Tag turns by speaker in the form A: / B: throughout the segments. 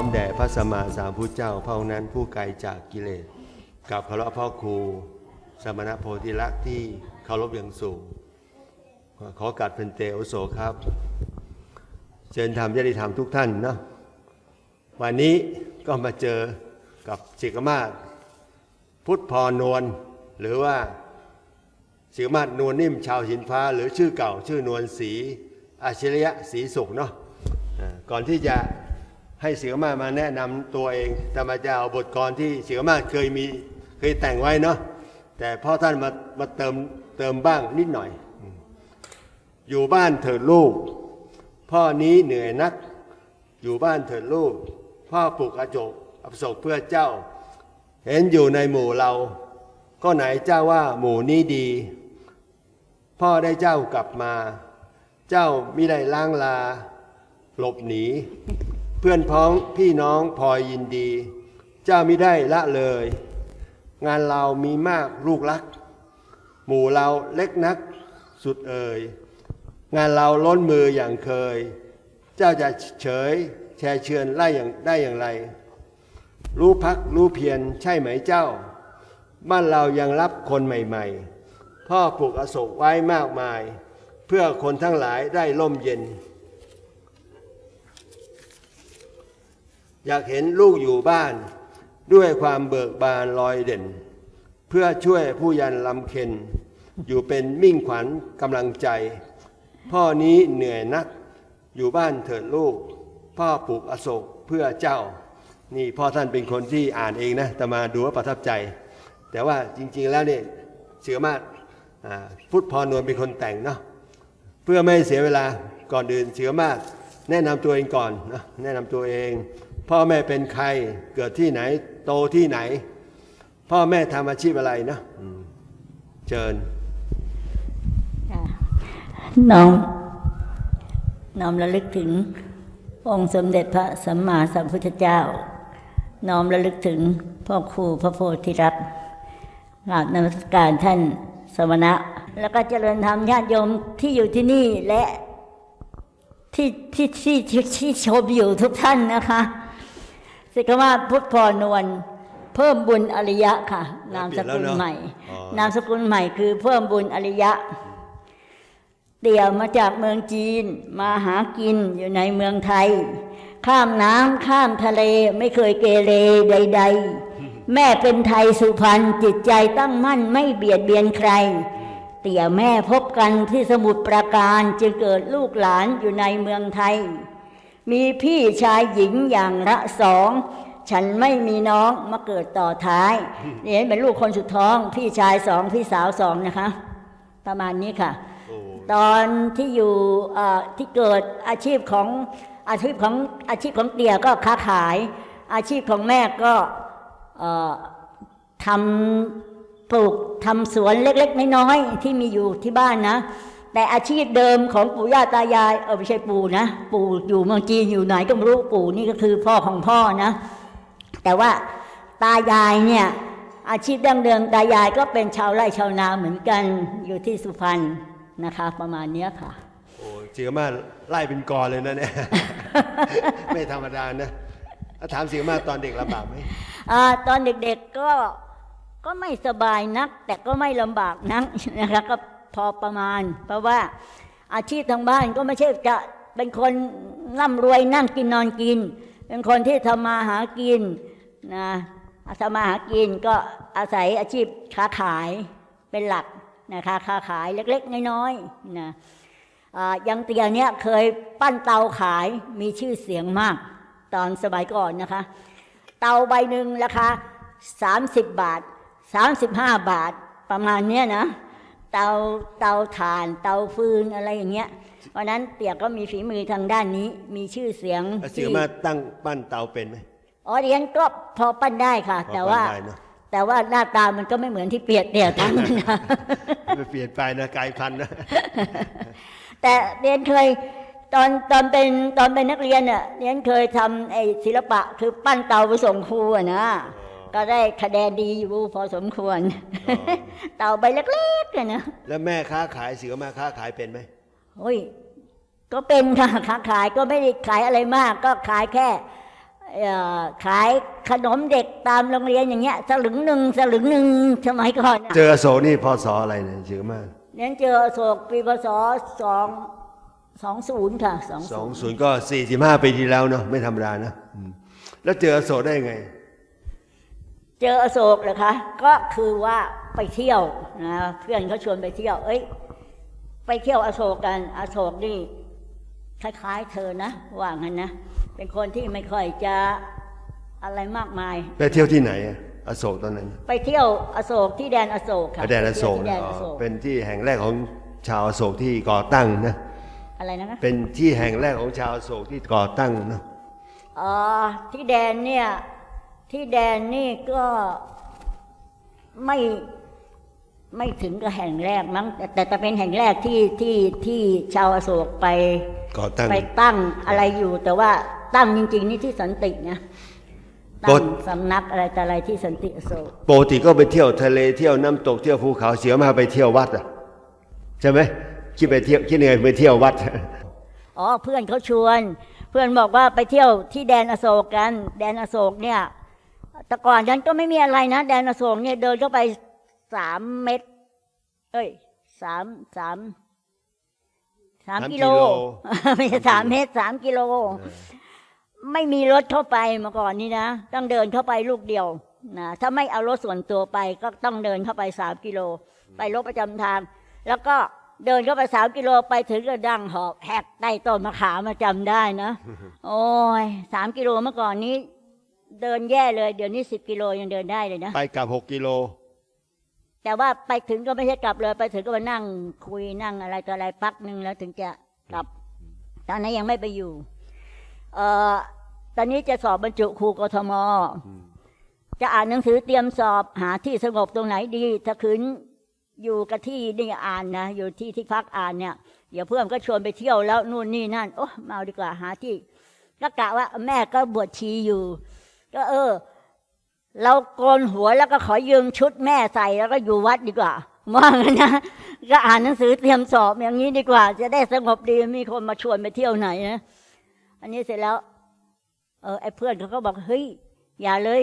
A: อบน้อมแด่พระสมมาสัมพุทธเจ้าพระองค์นั้นผู้ไกลจากกิเลสกับพระพ่อครู สมณโพธิลักษ์ที่เคารพอย่างสูง ขอกัดเป็นเตโอโสครับเชิญธรรมญาติธรรมทุกท่านเนาะวันนี้ก็มาเจอกับศิกมาศพุทธพรนวลหรือว่าศิกมาศนวลนิ่มชาวหินฟ้า หรือชื่อเก่า ชื่อนวลศรีอาชิริยะศรีสุขเนาะก่อนที่จะ ให้ศิกมามาแนะนำตัวเองธรรมาจะเอาบทกลอนที่ศิกมาเคยมีเคยแต่งไว้เนาะแต่พ่อท่านมามาเติมเติมบ้างนิดหน่อย อยู่บ้านเถิดลูก พ่อนี้เหนื่อยนัก อยู่บ้านเถิดลูก พ่อปลูกอโจกอภิศกเพื่อเจ้า เห็นอยู่ในหมู่เรา ก็ไหนเจ้าว่าหมู่นี้ดี พ่อได้เจ้ากลับมา เจ้ามิได้ล้างลา หลบหนี เพื่อนพ้องพี่น้องพลอยยินดี เจ้ามิได้ละเลย งานเรามีมากลูกรัก หมู่เราเล็กนักสุดเอ่ยงานเราล้นมืออย่างเคย เจ้าจะเฉยแชร์เชือนไล่อย่างได้อย่างไร รู้พักรู้เพียรใช่ไหมเจ้า บ้านเรายังรับคนใหม่ ๆ พ่อปลูกอโศกไว้มากมาย เพื่อคนทั้งหลายได้ร่มเย็น อยากเห็นลูกอยู่บ้าน ด้วยความเบิกบานลอยเด่น เพื่อช่วยผู้ยันลำเค็น อยู่เป็นมิ่งขวัญกำลังใจ พ่อนี้เหนื่อยนัก อยู่บ้านเถิดลูก พ่อปลูกอโศกเพื่อเจ้า นี่พ่อท่านเป็นคนที่อ่านเองนะแต่มาดูว่าประทับใจ แต่ว่าจริงๆแล้วเนี่ยเสือมาศอ่าพุทธพรนวลเป็นคนแต่งเนาะเพื่อไม่เสียเวลาก่อนอื่นเสือมาศแนะนำตัวเองก่อนนะแนะนำตัวเอง พ่อแม่เป็นใครเกิดที่ไหน โตที่ไหน พ่อแม่ทำอาชีพอะไรนะเชิญ
B: น้อมน้อมระลึกถึงองค์สมเด็จพระสัมมาสัมพุทธเจ้า น้อมระลึกถึงพ่อครูพระโพธิรัตน์กราบนมัสการท่านสมณะ แล้วก็เจริญธรรมญาติโยมที่อยู่ที่นี่และที่ที่ที่ที่ชมอยู่ทุกท่านนะคะ สิกมาพุทธพรนวลเพิ่มบุญอริยะค่ะ นามสกุลใหม่
A: อ๋อ
B: นามสกุลใหม่คือเพิ่มบุญอริยะ เตี่ยมาจากเมืองจีนมาหากินอยู่ในเมืองไทย ข้ามน้ำข้ามทะเลไม่เคยเกเรใด ๆ แม่เป็นไทยสุพรรณจิตใจตั้งมั่นไม่เบียดเบียนใคร เตี่ยแม่พบกันที่สมุทรปราการจึงเกิดลูกหลานอยู่ในเมืองไทย มีพี่ชายหญิงอย่างละสอง ฉันไม่มีน้องมาเกิดต่อท้ายนี่เป็นลูกคนสุดท้อง พี่ชายสองพี่สาวสองนะคะ ประมาณนี้ค่ะ
A: โอ้
B: ตอนที่อยู่เอ่อที่เกิดอาชีพของอาชีพของอาชีพของเตี่ยก็ค้าขาย อาชีพของแม่ก็เอ่อทำปลูกทำสวนเล็ก ๆ น้อยๆที่มีอยู่ที่บ้านนะ แต่อาชีพเดิมของปู่ย่าตายาย เออไม่ใช่ปู่นะ ปู่อยู่เมืองจีนอยู่ไหนก็ไม่รู้ปู่นี่ก็คือพ่อของพ่อนะ แต่ว่าตายายเนี่ยอาชีพดั้งเดิมตายายก็เป็นชาวไร่ชาวนาเหมือนกันอยู่ที่สุพรรณนะคะ ประมาณเนี้ยค่ะ
A: โอ้เสือมาไล่เป็นกอเลยนะเนี่ย ไม่ธรรมดานะถ้าถามเสือมาตอนเด็กลำบากไหม
B: อาตอนเด็กๆก็ก็ไม่สบายนัก แต่ก็ไม่ลำบากนักนะคะก็ พอประมาณ เพราะว่าอาชีพทางบ้านก็ไม่ใช่จะเป็นคนร่ำรวยนั่งกินนอนกิน เป็นคนที่ทำมาหากินนะทำมาหากินก็อาศัยอาชีพค้าขายเป็นหลักนะคะค้าขายเล็กๆ น้อยๆนะยังเตียเนี้ยเคยปั้นเตาขายมีชื่อเสียงมาก ตอนสมัยก่อนนะคะ เตาใบหนึ่งราคา30 บาท 35 บาทประมาณเนี้ยนะ เตาเตาถ่านเตาฟืนอะไรอย่างเงี้ยเพราะนั้นเตี่ยก็มีฝีมือทางด้านนี้ มีชื่อเสียง
A: แล้วเสือมาตั้งปั้นเตาเป็นไหม
B: อ๋อเรียนก็พอปั้นได้ค่ะ
A: พอ
B: แต่ว่า
A: ปั้นได้เนอะ
B: แต่ว่าหน้าตามันก็ไม่เหมือนที่เปียกเตี่ยทำนะ
A: ไม่เปลี่ยนไปนะกลายพันธุ์นะ
B: แต่เรียนเคยตอนตอนเป็นตอนเป็นนักเรียนเน่ะเรียนเคยทำไอ้ศิลปะคือปั้นเตาไปส่งครูอะนะ ก็ได้คะแนนดีอยู่พอสมควร
A: อ๋อ
B: เตาใบเล็กๆอะนะ
A: แล้วแม่ค้าขายเสือมาค้าขายเป็นไหม
B: โอ้ยก็เป็นค่ะค้าขายก็ไม่ได้ขายอะไรมาก ก็ขายแค่เอ่อขายขนมเด็กตามโรงเรียนอย่างเงี้ยสลึงหนึ่งสลึงหนึ่งสมัยก่อนอะ
A: เจออโศกนี่พศอะไรเนี่ยเยอะมาก
B: เรียนเจออโศกปีพศสองสองศูนย์ค่ะสอง
A: สองศูนย์ก็สี่สิบห้าปีที่แล้วเนาะไม่ธรรมดานะอืมแล้วเจออโศกได้ไง
B: เจออโศกเหรอคะ ก็คือว่าไปเที่ยวนะเพื่อนเขาชวนไปเที่ยว เอ้ย ไปเที่ยวอโศกกัน อโศกนี่คล้ายๆเธอนะว่างั้นนะเป็นคนที่ไม่ค่อยจะอะไรมากมาย
A: ไปเที่ยวที่ไหนอะอโศกตอนนั้น
B: ไปเที่ยวอโศกที่แดนอโศกค่ะ
A: แดนอโศก
B: ไป
A: นะ
B: เที่ยวที่แดนอโศก
A: เป็นที่แห่งแรกของชาวอโศกที่ก่อตั้งนะ
B: อะไรนะคะ
A: เป็นที่แห่งแรกของชาวอโศกที่ก่อตั้งเนาะ
B: อ๋อที่แดนเนี่ย ที่แดนนี่ก็ไม่ไม่ถึงกับแห่งแรกมั้งแต่แต่แต่เป็นแห่งแรกที่ที่ที่ชาวอโศกไป
A: ก่อตั้ง
B: ไปตั้งอะไรอยู่ แต่ว่าตั้งจริง ๆ นี่ที่สันตินะ
A: ก
B: ตั้
A: ด
B: งสำนักอะไรแต่อะไรที่สันติอโศก
A: ปกติก็ไปเที่ยวทะเลเที่ยวน้ำตกเที่ยวภูเขาเสียมาไปเที่ยววัดอะใช่ไหมคิดไปเที่ยวคิดยังไงไปเที่ยววัด
B: อ๋อเพื่อนเขาชวน เพื่อนบอกว่าไปเที่ยวที่แดนอโศกกัน แดนอโศกเนี่ย แต่ก่อนนั้นก็ไม่มีอะไรนะแดนอโศกเนี่ยเดินเข้าไปสามเมตร เอ้ยสามสามสาม
A: สาม
B: กิโล
A: กิโล
B: ไม่ใช่สามเมตรสามกิโล ไม่มีรถเข้าไปมาก่อนนี่นะต้องเดินเข้าไปลูกเดียวนะถ้าไม่เอารถส่วนตัวไปก็ต้องเดินเข้าไปสามกิโล ไปรถประจำทาง แล้วก็เดินเข้าไปสามกิโลไปถึงก็ดังหอบแหกใต้ต้นมะขามมาจำได้นะ โอ้ยสามกิโลเมื่อก่อนนี้ เดินแย่เลย เดี๋ยวนี้สิบกิโลยังเดินได้เลยนะ
A: ไปกลับหกกิโล
B: แต่ว่าไปถึงก็ไม่ใช่กลับเลย ไปถึงก็มานั่งคุยนั่งอะไรต่ออะไรพักหนึ่งแล้วถึงจะกลับ ตอนนั้นยังไม่ไปอยู่ เอ่อตอนนี้จะสอบบรรจุครูกทม จะอ่านหนังสือเตรียมสอบหาที่สงบตรงไหนดี ถ้าคืนอยู่กับที่นี่อ่านนะ อยู่ที่ที่พักอ่านเนี่ยเดี๋ยวเพื่อนก็ชวนไปเที่ยวแล้วนู่นนี่นั่น โอ้มาเอาดีกว่าหาที่ก็กะว่าแม่ก็บวชชีอยู่ ก็เออ เราโกนหัวแล้วก็ขอยืมชุดแม่ใส่แล้วก็อยู่วัดดีกว่าว่างั้นนะก็อ่านหนังสือเตรียมสอบอย่างนี้ดีกว่า จะได้สงบดีมีคนมาชวนไปเที่ยวไหนนะอันนี้เสร็จแล้ว เออไอ้เพื่อนเขาก็บอกเฮ้ยอย่าเลย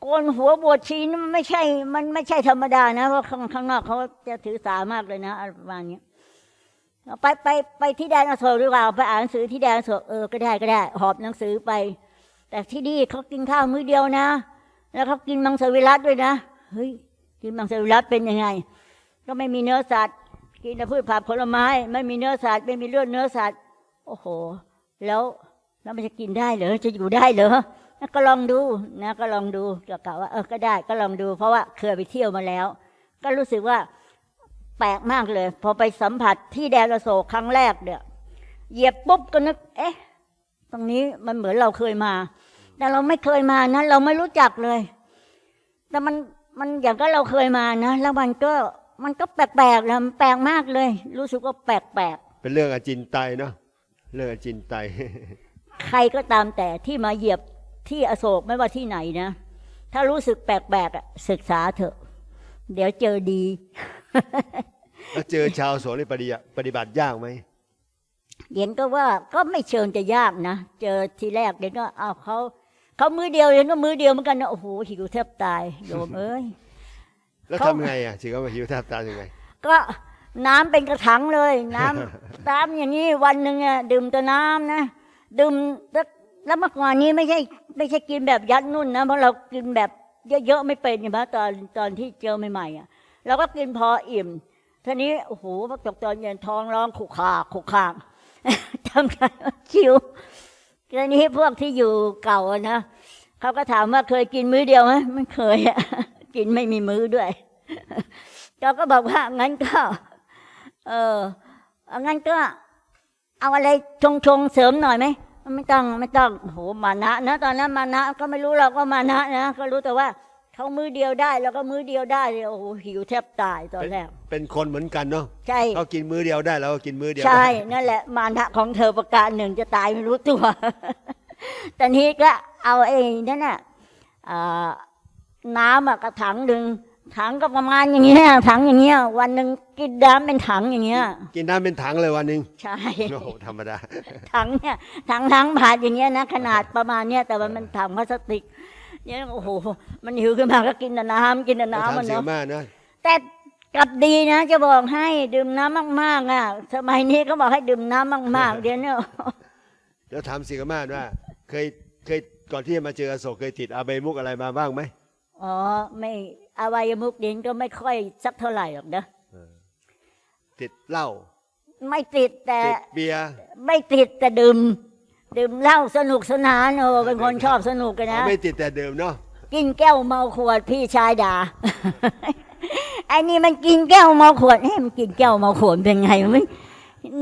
B: โกนหัวบวชชีนี่มันไม่ใช่ มันไม่ใช่ธรรมดานะเพราะข้างข้างนอกเขาจะถือสามากเลยนะอะไรประมาณนี้เอาไปไปไปที่แดนอโศกดีกว่าไปอ่านหนังสือที่แดนอโศกเออก็ได้ก็ได้ หอบหนังสือไป แต่ที่นี่เขากินข้าวมื้อเดียวนะ แล้วเขากินมังสวิรัตด้วยนะ เฮ้ย กินมังสวิรัตเป็นยังไง ก็ไม่มีเนื้อสัตว์ กินแต่พืชผักผลไม้ ไม่มีเนื้อสัตว์ ไม่มีเลือดเนื้อสัตว์ โอ้โห แล้วแล้วมันจะกินได้เหรอ จะอยู่ได้เหรอนะก็ลองดูนะ ก็ลองดูก็กะว่า เออ ก็ได้ ก็ลองดู เพราะว่าเคยไปเที่ยวมาแล้ว ก็รู้สึกว่าแปลกมากเลย พอไปสัมผัสที่แดนอโศกครั้งแรกเนี่ย เหยียบปุ๊บก็นึก เอ๊ะ ตรงนี้มันเหมือนเราเคยมา แต่เราไม่เคยมานะเราไม่รู้จักเลย แต่มันมันอย่างก็เราเคยมานะแล้วมันก็มันก็แปลกๆนะมันแปลกมากเลย รู้สึกว่าแปลก
A: เป็นเรื่องอาจินไตยเนาะเรื่องอาจินไตย
B: ๆใครก็ตามแต่ที่มาเหยียบที่อโศกไม่ว่าที่ไหนนะถ้ารู้สึกแปลกๆอะศึกษาเถอะ เดี๋ยวเจอดี
A: แล้วเจอชาวอโศกนี่ปฏิบัติปฏิบัติยากไหม
B: เห็นก็ว่าก็ไม่เชิงจะยากนะ เจอทีแรกเดี๋ยวก็อ้าวเขา เขามือเดียวเห็นก็มือเดียวเหมือนกันนะโอ้โหหิวแทบตายโยมเอ้ย
A: แล้ว
B: เขา
A: ทำไงอะถึงเอามาหิวแทบตายยังไง
B: ก็น้ำเป็นกระถังเลย น้ำ น้ำอย่างนี้วันหนึ่งอะดื่มแต่น้ำนะดื่มแล้วแล้วเมื่อก่อนนี้ไม่ใช่ไม่ใช่กินแบบยัดนุ่นนะเพราะเรากินแบบเยอะๆไม่เป็นใช่ไหมตอนตอนที่เจอใหม่ๆอะเราก็กินพออิ่มทีนี้โอ้โหพอตกตอนเย็นท้องร้องขุกขากขุกขาก ทำไงวะชิว ทีนี้พวกที่อยู่เก่านะเขาก็ถามว่าเคยกินมื้อเดียวไหมไม่เคยอะกินไม่มีมื้อด้วยเราก็บอกว่างั้นก็ เอองั้นก็ เอาอะไรชงชงๆเสริมหน่อยไหมไม่ต้องไม่ต้องโอ้โหมานะนะตอนนั้นมานะ ก็ไม่รู้เราก็มานะนะก็รู้แต่ว่า เขามือเดียวได้แล้วก็มือเดียวได้โอ้โหหิวแทบตายตอนแรก
A: เป็นคนเหมือนกันเนาะ
B: ใช่
A: เขากินมื้อเดียวได้แล้วก็กินมื้อเดียว
B: ใช่
A: ได้
B: นั่นแหละมานะของเธอประการหนึ่งจะตายไม่รู้ตัวตอนนี้ก็เอาไอ้นั่นน่ะอ่าน้ำอะกระถังหนึ่งถังก็ประมาณอย่างเงี้ยถังอย่างเงี้ยวันหนึ่งกินน้ำเป็นถังอย่างเงี้ย
A: กินน้ำเป็นถังเลยวันหนึ่ง
B: ใช่
A: โอ้โหธรรมดา
B: ถังเนี่ยถังถังผ่านอย่างเงี้ยนะขนาดประมาณเนี้ยแต่ว่ามันถังพลาสติก เนี่ยโอ้โห มันหิวขึ้นมาก็กินแต่น้ำกินแต่น้ำมัน
A: เสีย
B: เนาะ
A: มากนะ
B: แต่กลับดีนะ จะบอกให้ดื่มน้ำมากๆอะสมัยนี้เขาบอกให้ดื่มน้ำมากๆ เดี๋ยวเนี้
A: แล้วถามสิกามาศว่า เคยเคยก่อนที่จะมาเจออโศกเคยติดอาเบมุกอะไรมาบ้างไหม
B: อ๋อไม่อวัยมุกดินก็ไม่ค่อยสักเท่าไหร่หรอกนะ
A: ติดเหล้า
B: ไม่ติดแต่
A: ติดเบียร์
B: ไม่ติดแต่ดื่ม ดื่มเหล้าสนุกสนานโอ้เป็นคนชอบสนุกกัน
A: อ๋อ
B: นะ
A: ไม่ติดแต่เดิมเนาะ
B: กินแก้วเมาขวดพี่ชายด่าไอ้นี่มันกินแก้วเมาขวดเฮ้ยมันกินแก้วเมาขวดเป็นไงมัน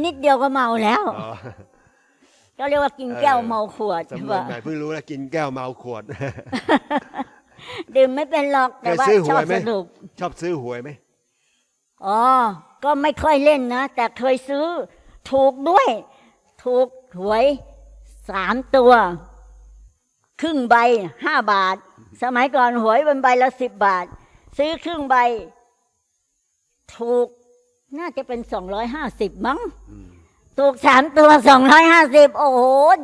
B: นิดเดียวก็เมาแล้ว
A: อ๋อ
B: ก็เรียกว่ากินแก้วเมาขวด
A: สำนว
B: ว่าน
A: ใหม่เพิ่งรู้แล้วกินแก้วเมาขวด
B: ดื่มไม่เป็นหรอกแต่ว่า
A: เคยซื้อห
B: ชอ
A: ว
B: บ
A: ยไหม
B: สนุก
A: ชอบซื้อหวยไหม
B: อ๋อก็ไม่ค่อยเล่นนะแต่เคยซื้อ ถูกด้วย ถูกหวย สามตัว ครึ่งใบห้าบาท สมัยก่อนหวยเป็นใบละสิบบาท ซื้อครึ่งใบ ถูกน่าจะเป็นสองร้อยห้าสิบมั้ง
A: อืม
B: ถูกสามตัวสองร้อยห้าสิบโอ้โห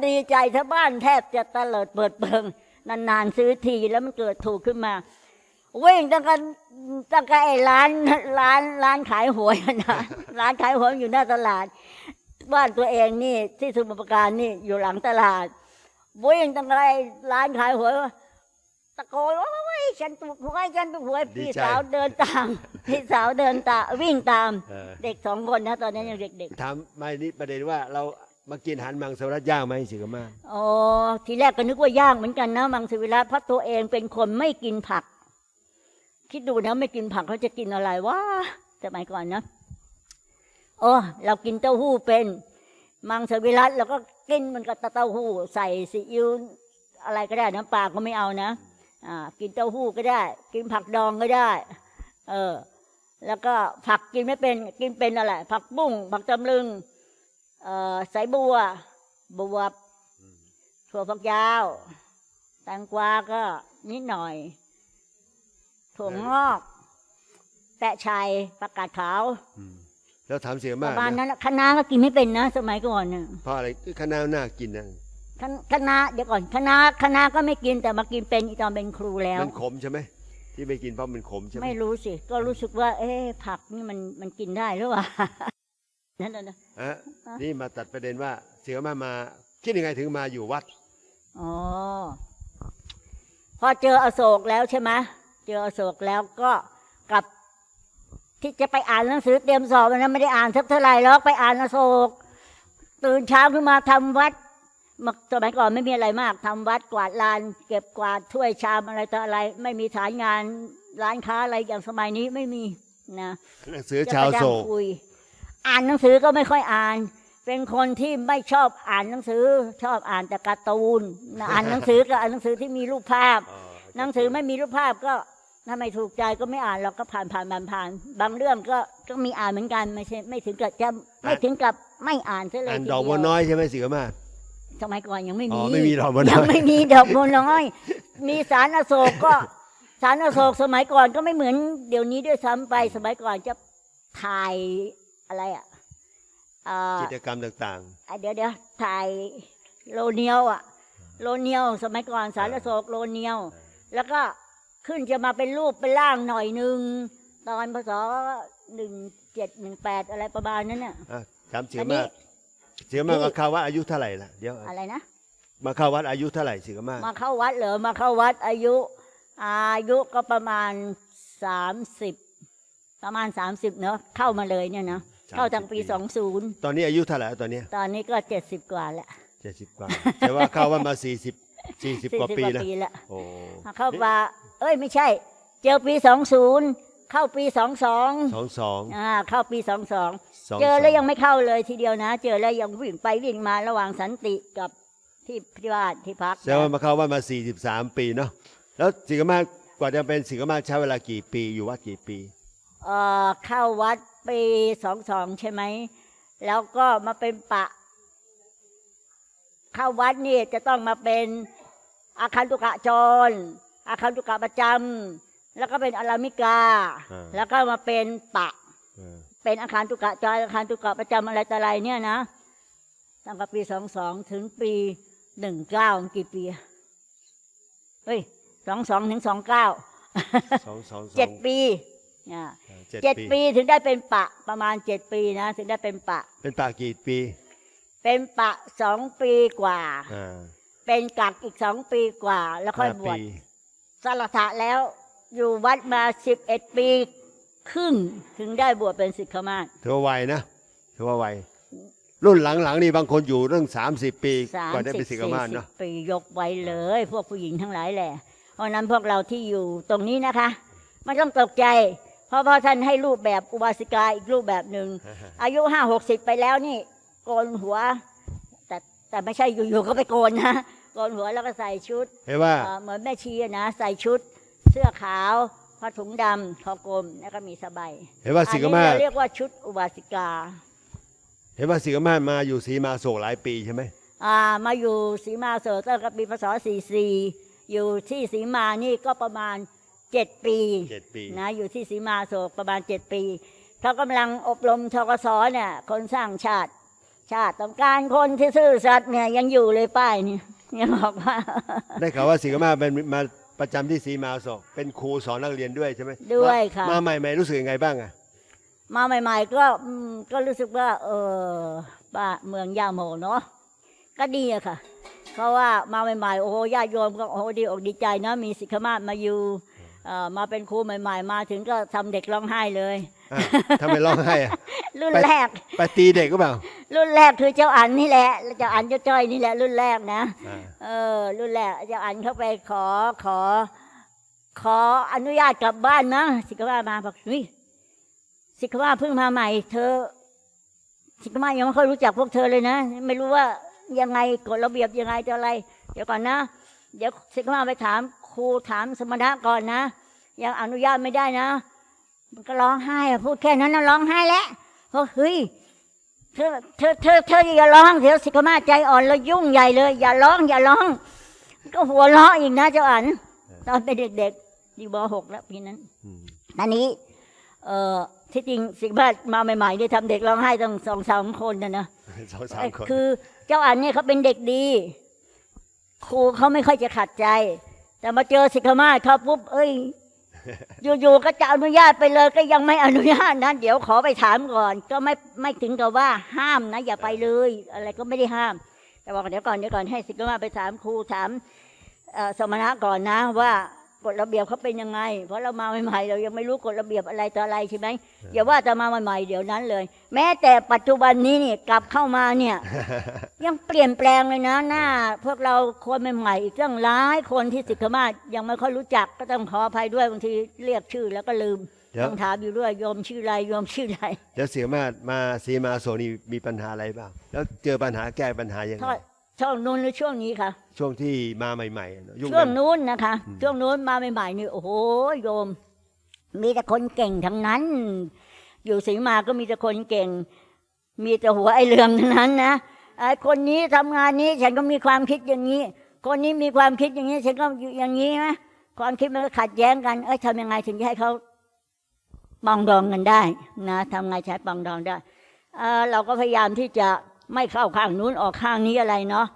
B: ดีใจทั้งบ้านแทบจะตะเลิดเปิดเปิงนานๆซื้อทีแล้วมันเกิดถูกขึ้นมาวิ่งตั้งแต่ตั้งแต่ไอ้ร้านร้านร้านขายหวยนะร้านขายหวยอยู่หน้าตลาด บ้านตัวเองนี่ที่สมุทรปราการนี่อยู่หลังตลาดวิ่งตั้งแต่ไอ้ร้านขายหวยตะโกนโอ้ยฉันถูกหวยฉันถูกหวยพี่สาวเดินตามพี่สาวเดินตามวิ่งตาม
A: เออ
B: เด็กสองคนนะตอนนั้นยังเด็กๆ
A: ถามมานี่ประเด็นว่าเรามากินอาหารมังสวิรัตย่างไหมสิกามาศ
B: อ๋อทีแรกก็นึกว่าย่างเหมือนกันนะมังสวิรัตเพราะตัวเองเป็นคนไม่กินผัก คิดดูนะไม่กินผักเขาจะกินอะไรวะสมัยก่อนนะ โอ้เรากินเต้าหู้เป็น มังสวิรัตเราก็กินมันกับเต้าหู้ ใส่ซีอิ๊วอะไรก็ได้น้ำปลาก็ไม่เอานะอ่ากินเต้าหู้ก็ได้ กินผักดองก็ได้ เออ แล้วก็ผักกินไม่เป็นกินเป็นอะไรผักบุ้งผักตำลึงเอ่อสายบัวบวบถั่วฝักยาวแตงกวาก็นิดหน่อยถั่วงอก แปะชัยประกาศขาว
A: แล้วถามเสีย
B: ป
A: มา
B: ระ
A: ศ
B: มาณ
A: นะ
B: นั้นน่ะคะน้าก็กินไม่เป็นนะ สมัยก่อนน่ะ
A: เพราะอะไรคือคณะน่ากินนะ
B: คะคะน้าเดี๋ยวก่อนคะน้าคะน้าก็ไม่กินแต่มากินเป็นอีตอนเป็นครูแล้ว
A: มันขมใช่ไหมที่ไม่กินเพราะมันขมใช่ไหม
B: ไม่รู้สิ ก็รู้สึกว่า เอ๊ะผักนี่มันมันกินได้หรือเปล่า นั่นน่ะนะ
A: อะนี่มาตัดประเด็นว่าเสียมามาคิดยังไงถึงมาอยู่วัด
B: อ๋อ พอเจออโศกแล้วใช่ไหมเจออโศกแล้วก็กลับ ที่จะไปอ่านหนังสือเตรียมสอบนะไม่ได้อ่านสักเท่าไหร่หรอกไปอ่านอโศก ตื่นเช้าขึ้นมาทำวัดเมื่อสมัยก่อนไม่มีอะไรมากทำวัดกวาดลาน เก็บกวาดถ้วยชามอะไรต่ออะไร ไม่มีฐานงานร้านค้าอะไรอย่างสมัยนี้ไม่มีนะ
A: หนังสือชาวโศก
B: จะไปนั่งคุยอ่านหนังสือก็ไม่ค่อยอ่าน เป็นคนที่ไม่ชอบอ่านหนังสือ ชอบอ่านแต่การ์ตูนนะอ่านหนังสือก็อ่านหนังสือที่มีรูปภาพ หนังสือไม่มีรูปภาพก็ ถ้าไม่ถูกใจก็ไม่อ่านเราก็ผ่านผ่านผ่านผ่าน บางเรื่องก็ก็มีอ่านเหมือนกันไม่ใช่ไม่ถึงกับจะไม่ถึงกับไม่อ่านซะเลย
A: อ่าน
B: ที
A: ดอก
B: เดี
A: บัว
B: ยว
A: น้อยใช่ไหมสิกามาศ
B: สมัยก่อนยังไม่
A: อ๋
B: มี
A: อไม่มีดอกบัวน้อย
B: ยังไม่มีดอกบัวน้อย มีสารอโศกก็ สารอโศกสมัยก่อนก็ไม่เหมือนเดี๋ยวนี้ด้วยซ้ำไปสมัยก่อนจะถ่ายอะไรอะเอ่อ
A: กิจกรรมต่าง
B: อะเดี๋ยวเดี๋ยวถ่ายโลเนียวอะโลเนียว สมัยก่อนสารอโศกโลเนียว แล้วก็ ขึ้นจะมาเป็นรูปเป็นร่างหน่อยหนึ่งตอนพศหนึ่งเจ็ดหนึ่งแปดอะไรประมาณนั้นน่ะ
A: ๆอะถามเสีย
B: อันนี้
A: มาศเสียมาศ
B: นี่
A: มาเข้าวัดอายุเท่าไหร่ล่ะเดี๋ยว
B: อะไรนะ
A: มาเข้าวัดอายุเท่าไหร่สิกามาศ
B: มาเข้าวัดเหรอมาเข้าวัดอายุ อายุก็ประมาณสามสิบประมาณสามสิบเนอะเข้ามาเลยเนี่ยนะเข้าตั้งปีสองศูนย์
A: ตอนนี้อายุเท่าไหร่ตอนเนี้
B: ตอนนี้ก็เจ็ดสิบกว่าแล้ว
A: เจ็ดสิบกว่าแต่ว่าเข้าวัดมาสี่สิบสี่สิบกว่าปีแล้ว
B: ปีแล้ว
A: โอ้
B: เข้ามา เอ้ยไม่ใช่ เจอปีสองศูนย์เข้าปีสองสอง
A: สองสอง
B: อ่าเข้าปีสองสอง
A: สอง
B: เจอแล้ว
A: ส
B: ยังไม่เข้าเลยทีเดียวนะ เจอแล้วยังวิ่งไปวิ่งมาระหว่างสันติกับที่พิวาทที่พัก
A: แสดงว่ามาเข้าวัดมาสี่สิบสามปีเนาะแล้วสิกามาศกว่าจะเป็นสิกามาศใช้เวลากี่ปีอยู่วัดกี่ปี
B: เอ่อเข้าวัดปีสองสองใช่ไหมแล้วก็มาเป็นปะ เข้าวัดนี่จะต้องมาเป็นอาคันตุกะจร อาคันตุกะประจำแล้วก็เป็นอารามิกา
A: อ่า
B: แล้วก็มาเป็นปะ
A: เออ
B: เป็นอาคารตุกะจอยอาคารตุกะประจำอะไรต่ออะไรเนี่ยนะตั้งแต่ปีสองสองถึงปีหนึ่งเก้ากี่ปีอะเฮ้ยสองสองถึงสองเก้า
A: สองสองสอง
B: เจ็ดปีอ่า
A: อ่าเจ็ด
B: เจ็ด
A: ปี
B: ปีถึงได้เป็นปะประมาณเจ็ดปีนะ ถึงได้เป็นปะ
A: เป็นป่ากี่ปี
B: เป็นปะสองปีกว่า
A: อ่า
B: เป็นกักอีกสองปีกว่า แล้วค่อย
A: ห้า
B: บวช
A: ปี
B: สารถะแล้ว อยู่วัดมาสิบเอ็ดปี ครึ่งถึงได้บวชเป็นศิกขมาศ
A: ถือว่าไวนะถือว่าไวรุ่นหลังๆนี่บางคนอยู่เรื่อง30ปี
B: สาม
A: กว่าได้
B: สิ
A: เป็
B: บ
A: นสิก
B: สี่
A: ขามาศ
B: สิบ
A: เนาะ
B: ปียกไว้เลย พวกผู้หญิงทั้งหลายแหละ เพราะฉะนั้นพวกเราที่อยู่ตรงนี้นะคะ ไม่ต้องตกใจ เพราะพ่อท่านให้รูปแบบอุบาสิกาอีกรูปแบบหนึ่ง อายุห้าหกสิบไปแล้วนี่ โกนหัว แต่แต่ไม่ใช่อยู่ๆก็ไปโกนนะโกนหัวแล้วก็ใส่ชุด
A: เห็นว่า
B: เอ่อเหมือนแม่ชีอะนะใส่ชุด เสื้อขาวผ้าถุงดำคอกลมแล้วก็มีสบาย
A: เห็นว่า
B: อั
A: สิ
B: น
A: ก
B: นี้
A: ขามาศ
B: เราเรียกว่าชุดอุบาสิกา
A: เห็นว่าสิกขามาศมาอยู่สีมาโศกหลายปีใช่ไหม
B: อ่ามาอยู่สีมาโสตั้งแต่ปีพศ44อยู่ที่สีมานี่ก็ประมาณเจ็ดปี
A: เจ็ดปี
B: นะอยู่ที่สีมาโศกประมาณเจ็ดปีเขากำลังอบรมทกศเนี่ยคนสร้างชาติ ชาติต้องการคนที่ซื่อสัตย์เนี่ยยังอยู่เลยป้ายนี่ ยังบอกว่า
A: ได้ข่าวว่าสิกขามาศเป็นมาประจำที่สีมาโศกเป็นครูสอนนักเรียนด้วยใช่ไหม
B: ด้วยค่ะ
A: มาใหม่ๆรู้สึกยังไงบ้างอะ
B: มาใหม่ ๆ ก็อืมก็รู้สึกว่า เออบ้านเมืองยาโมเนาะก็ดีอะค่ะ เพราะว่ามาใหม่ๆโอ้โหญาติโยมก็โอ้โหดีอกดีใจเนาะมีสิกขมาศมาอยู่เอ่อมาเป็นครูใหม่ ๆ มาถึงก็ทำเด็กร้องไห้เลย
A: อะทำไมร้องไห้อะ
B: รุ่น
A: ไป
B: แรก
A: ไปตีเด็กก็เปล่า
B: รุ่นแรกคือเจ้าอันนี่แหละ เจ้าอันเจ้าจ้อยนี่แหละ รุ่นแรกนะ
A: อ่า
B: เออ รุ่นแรกเจ้าอันเข้าไปขอขอ ขออนุญาตกลับบ้านนะสิกขมาศมาบอกเฮ้ยสิกขมาศเพิ่งมาใหม่ เธอ สิกขมาศยังไม่ค่อยรู้จักพวกเธอเลยนะ ไม่รู้ว่ายังไงกฎระเบียบยังไงจะอะไร เดี๋ยวก่อนนะ เดี๋ยวสิกขมาศไปถามครูถามสมณะก่อนนะ ยังอนุญาตไม่ได้นะ มันก็ร้องไห้อะพูดแค่นั้นนะร้องไห้แล้วเพราะเฮ้ยเธอเธอเธอเธออย่าร้องเดี๋ยวสิกขมาศใจอ่อนแล้วยุ่งใหญ่เลย อย่าร้อง อย่าร้อง ก็หัวเราะอีกนะเจ้าอันตอนเป็นเด็กๆอยู่บหกแล้วปีนั้น
A: อืม
B: อันนี้ เอ่อที่จริงสิกขมาศมาใหม่ๆนี่ทำเด็กร้องไห้ตั้งสองสามคนนะนะ
A: สองสามคน
B: คือ เจ้าอันเนี่ยเขาเป็นเด็กดีครูเขาไม่ค่อยจะขัดใจ แต่มาเจอสิกขมาศเขาปุ๊บเอ้ย อยู่ๆก็จะอนุญาตไปเลยก็ยังไม่อนุญาตนะเดี๋ยวขอไปถามก่อน ก็ไม่ไม่ถึงกับว่าห้ามนะ อย่าไปเลย อะไรก็ไม่ได้ห้าม แต่บอกเดี๋ยวก่อนเดี๋ยวก่อนให้สิกมาไปถามครูถามสมณะก่อนนะว่า กฎระเบียบเขาเป็นยังไง เพราะเรามาใหม่ๆ เรายังไม่รู้กฎระเบียบอะไรต่ออะไรใช่ไหมอย่าว่าจะมาใหม่ๆเดี๋ยวนั้นเลย แม้แต่ปัจจุบันนี้เนี่ยกลับเข้ามาเนี่ย ยังเปลี่ยนแปลงเลยนะหน้า พวกเราคนใหม่ๆอีกตั้งหลายคนที่สิกขมาศยังไม่ค่อยรู้จักก็ต้องขออภัยด้วยบางทีเรียกชื่อแล้วก็ลืม
A: เดี๋ยว
B: ต้องถามอยู่ด้วยโยมชื่ออะไรโยมชื่ออะไร
A: แล้วสิกขามาศมาสีมาโศกนี่มีปัญหาอะไรบ้างแล้วเจอปัญหาแก้ปัญหายังไง
B: ช่วงช่วงนู้นหรือช่วงนี้คะ
A: ช่วงที่มาใหม่ๆอะเนอะยุ่ง
B: ช่วง
A: กัน
B: นู้นนะคะช่วงนู้นมาใหม่ๆนี่โอ้โหโยม มีแต่คนเก่งทั้งนั้น อยู่สีมาก็มีแต่คนเก่ง มีแต่หัวไอเรืองทั้งนั้นนะไอ้คนนี้ทำงานนี้ฉันก็มีความคิดอย่างนี้ คนนี้มีความคิดอย่างนี้ ฉันก็อย่างนี้นะความคิดมันก็ขัดแย้งกันเอ้ยทำยังไงถึงจะให้เขาปรองดองกันได้นะทำไงใช้ปรองดองได้เอ่อเราก็พยายามที่จะ ไม่เข้าข้างนู้นออกข้างนี้อะไรเนาะ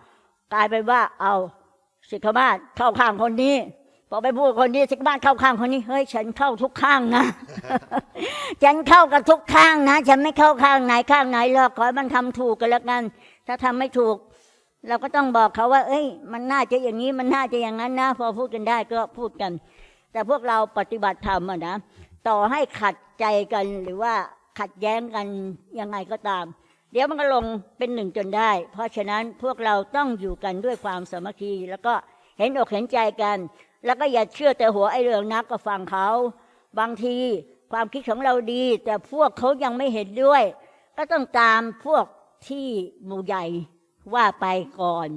B: กลายเป็นว่าเอาสิกขาศเข้าข้างคนนี้พอไปพูดคนนี้สิกขมาศเข้าข้างคนนี้เฮ้ยฉันเข้าทุกข้างนะฉันเข้ากับทุกข้างนะฉันไม่เข้าข้างไหนข้างไหนหรอกขอให้มันทำถูกกันแล้วกัน ถ้าทำไม่ถูก เราก็ต้องบอกเขาว่า เอ้ย มันน่าจะอย่างนี้มันน่าจะอย่างนั้นนะพอพูดกันได้ก็พูดกัน แต่พวกเราปฏิบัติธรรมนะต่อให้ขัดใจกันหรือว่าขัดแย้งกันยังไงก็ตาม เดี๋ยวมันก็ลงเป็นหนึ่งจนได้ เพราะฉะนั้นพวกเราต้องอยู่กันด้วยความสามัคคี แล้วก็เห็นอกเห็นใจกัน แล้วก็อย่าเชื่อแต่หัวไอ้เรื่องนักก็ฟังเขาบางทีความคิดของเราดี แต่พวกเขายังไม่เห็นด้วย ก็ต้องตามพวกที่หมู่ใหญ่ว่าไปก่อน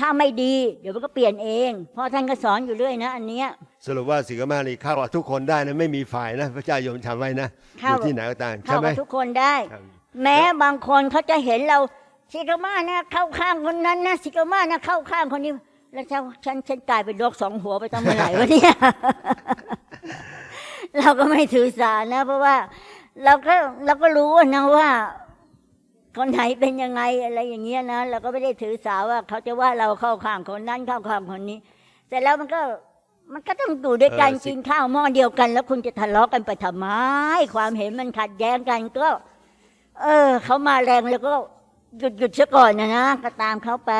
B: ถ้าไม่ดีเดี๋ยวมันก็เปลี่ยนเองเพราะท่านก็สอนอยู่เรื่อยนะ อันเนี้ย
A: สรุปว่าสิกขามาศนี่เข้ากับทุกคนได้นะไม่มีฝ่ายนะ พระเจ้าโยมจำไว้นะอ
B: เข้า
A: ยู่ที่ไหนก็ตามใช่
B: เข้า
A: ไหม
B: กับทุกคนได้
A: ครับ
B: แม้บางคนเขาจะเห็นเราสิกามานะเข้าข้างคนนั้นนะสิกามานะเข้าข้างคนนี้ แล้วฉันฉันฉันกลายเป็นโรคสองหัวไปตั้งเมื่อไหร่วะเนี่ย เราก็ไม่ถือสานะ เพราะว่า เราก็เราก็รู้นะว่า คนไหนเป็นยังไงอะไรอย่างเงี้ยนะเราก็ไม่ได้ถือสาว่า เขาจะว่าเราเข้าข้างคนนั้นเข้าข้างคนนี้ แต่แล้วมันก็มันก็ต้องอยู่ด้วยกัน
A: เออสิ
B: กินข้าวหม้อเดียวกัน แล้วคุณจะทะเลาะกันไปทำไมความเห็นมันขัดแย้งกันก็ เออเขามาแรงแล้วก็หยุดหยุดซะก่อนนะนะก็ตามเขาไป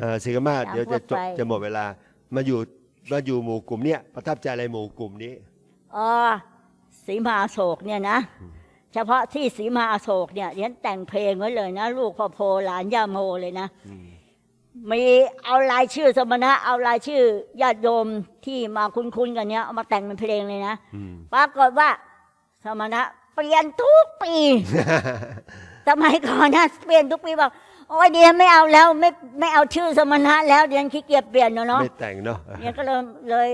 A: เออสิกามา
B: ตาม
A: เดี๋ยวจะจ
B: ทั่ว
A: บ
B: ไป
A: จะหมดเวลา มาอยู่มาอยู่หมู่กลุ่มเนี้ยประทับใจอะไรหมู่กลุ่มนี้
B: อ๋อสีมาอโศกเนี่ยนะ เฉพาะที่สีมาอโศกเนี่ยเรียนแต่งเพลงไว้เลยนะ ลูกพ่อโพหลานย่าโมเลยนะ มีเอารายชื่อสมณะ เอารายชื่อญาติโยมที่มาคุ้นๆกันเนี้ยเอามาแต่งเป็นเพลงเลยนะ
A: อืม
B: ปรากฏว่าสมณะ เปลี่ยนทุกปี สมัยก่อนนะเปลี่ยนทุกปีบอกโอ้ยเดียนไม่เอาแล้วไม่ไม่เอาชื่อสมณะแล้วเดียนขี้เกียจเปลี่ยนเนอะเนาะ
A: ไม่แต่งเนาะ
B: เนี่ยก็เลยเลย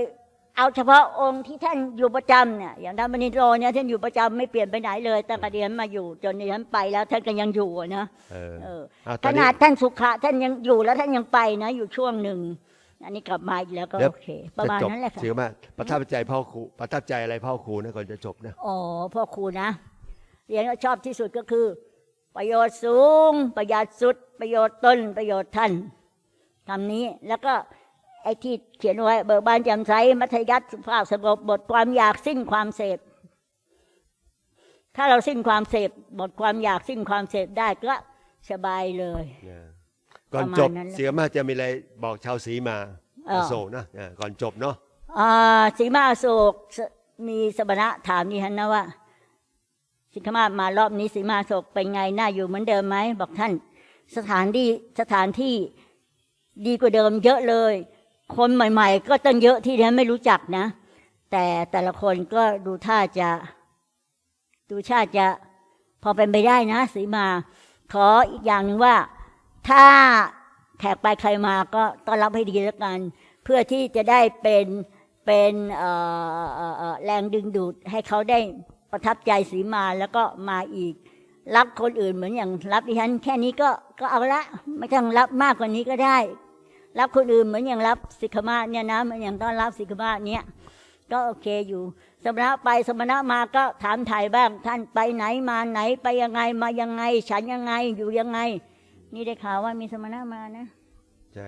B: เอาเฉพาะองค์ที่ท่านอยู่ประจำเนี่ยอย่างท่านมณิโรเนี่ยท่านอยู่ประจำไม่เปลี่ยนไปไหนเลยตั้งแต่เดียนมาอยู่จนเดียนไปแล้วท่านก็ยังอยู่อะนะ
A: เออ
B: เออ
A: เอาต
B: ข
A: อนนี้
B: นาดท่านสุขะท่านยังอยู่แล้วท่านยังไปนะ อยู่ช่วงหนึ่ง อันนี้กลับมาอีกแล้วก็
A: เดี๋ยว
B: โอเค ประมาณ
A: จบ
B: นั้นแหละค่ะ
A: สิกามาประทับใจพ่อครูประทับใจอะไรพ่อครูนะก่อนจะจบนะ
B: อ๋อพ่อครูนะเรียนก็ชอบที่สุดก็คือ ประโยชน์สูง ประหยัดสุด ประโยชน์ตนประโยชน์ท่านคำนี้แล้วก็ไอ้ที่เขียนไว้เบิกบานแจ่มใสมัธยัติสุภาพสงบบทความอยากสิ้นความเสพ ถ้าเราสิ้นความเสพบทความอยากสิ้นความเสพได้ก็สบายเลย
A: ก่อน
B: ประมาณ
A: จบ
B: นั้นแหละ
A: เสียมาจะมีอะไรบอกชาวสีมา
B: เออ
A: โศกนะเออก่อนจบเนาะ
B: อ่าสีมาอโศกสมีสมณะถามดิฉันนะว่า สิกขมามารอบนี้สีมาอโศกเป็นไงน่าอยู่เหมือนเดิมไหมบอกท่าน สถานที่สถานที่ดีกว่าเดิมเยอะเลย คนใหม่ ๆ ก็ตั้งเยอะที่ดิฉันไม่รู้จักนะ แต่แต่ละคนก็ดูท่าจะ ดูชาติจะ พอเป็นไปได้นะสีมา ขออีกอย่างหนึ่งว่า ถ้าแขกไปใครมาก็ต้อนรับให้ดีแล้วกัน เพื่อที่จะได้เป็นเป็นแรงดึงดูดให้เขาได้ประทับใจสีมาแล้วก็มาอีก รับคนอื่นเหมือนอย่างรับดิฉัน แค่นี้ก็ก็เอาละไม่ต้องรับมากกว่านี้ก็ได้ รับคนอื่นเหมือนอย่างรับสิกขมาเนี่ยนะเหมือนอย่างต้อนรับสิกขมาเนี่ยก็โอเคอยู่ สมณะไปสมณะมาก็ถามถ่ายบ้างท่านไปไหนมาไหนไปยังไงมายังไง ฉันยังไงอยู่ยังไง นี่ได้ข่าวว่ามีสมณะมานะ
A: ใช่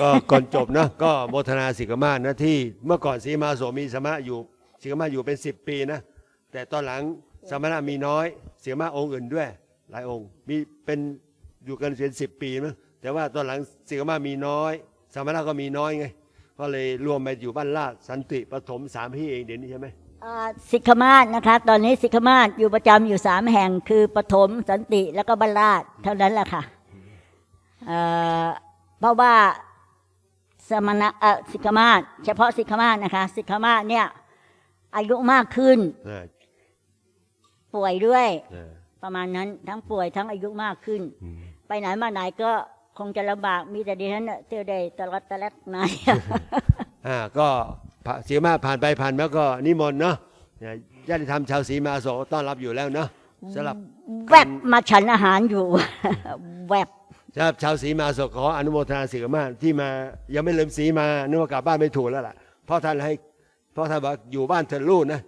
A: ก็ก่อนจบนะก็โมทนาสิกามานะที่เมื่อก่อนสีมาโสมีสมณะอยู่สิกามาอยู่เป็นสิบปีนะ แต่ตอนหลังสมณะมีน้อยเสียมาองค์อื่นด้วย หลายองค์มีเป็นอยู่กันเป็นสิบปีมั้งแต่ว่าตอนหลังสิกามามีน้อยสมณะก็มีน้อยไงก็เลยรวมไปอยู่บ้านลาดสันติปฐมสามที่เองเดี๋ยวนี้ใช่ไหม
B: อ่าสิกขมาศนะคะ ตอนนี้สิกขมาศอยู่ประจำอยู่สามแห่งคือปฐมสันติแล้วก็บรรลาดเท่านั้นแหละค่ะ เอ่อเพราะว่าสมณะเอ่อสิกขมาศเฉพาะสิกขมาศนะคะ สิกขมาศเนี่ย อายุมากขึ้น
A: เออ
B: ป่วยด้วย
A: เออ
B: ประมาณนั้นทั้งป่วยทั้งอายุมากขึ้น
A: อืม
B: ไปไหนมาไหนก็คงจะลำบากมีแต่ดิฉันน่ะเที่ยวได้ตลอดตะลัดนาย
A: อ่าก็ผ่าสีมาผ่านไปผ่านมาก็นิมนต์เนาะเนี่ยญาติธรรมชาวสีมาโสต้อนรับอยู่แล้วเนาะสำหรับ
B: แวบมาฉันอาหารอยู่ แวบ
A: สำหรับชาวสีมาสกขออนุโมทนาสิกขามาที่มายังไม่ลืมสีมานึกว่ากลับบ้านไม่ถูกแล้วล่ะเพราะท่านให้เพราะท่านบอกอยู่บ้านเธอลูกนะ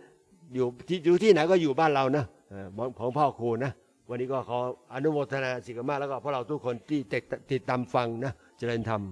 A: อยู่ที่อยู่ที่ไหนก็อยู่บ้านเรานะเออของของพ่อครูนะวันนี้ก็ขออนุโมทนาสิกขามาแล้วก็พวกเราทุกคนที่ติดตามฟังนะเจริญธรรม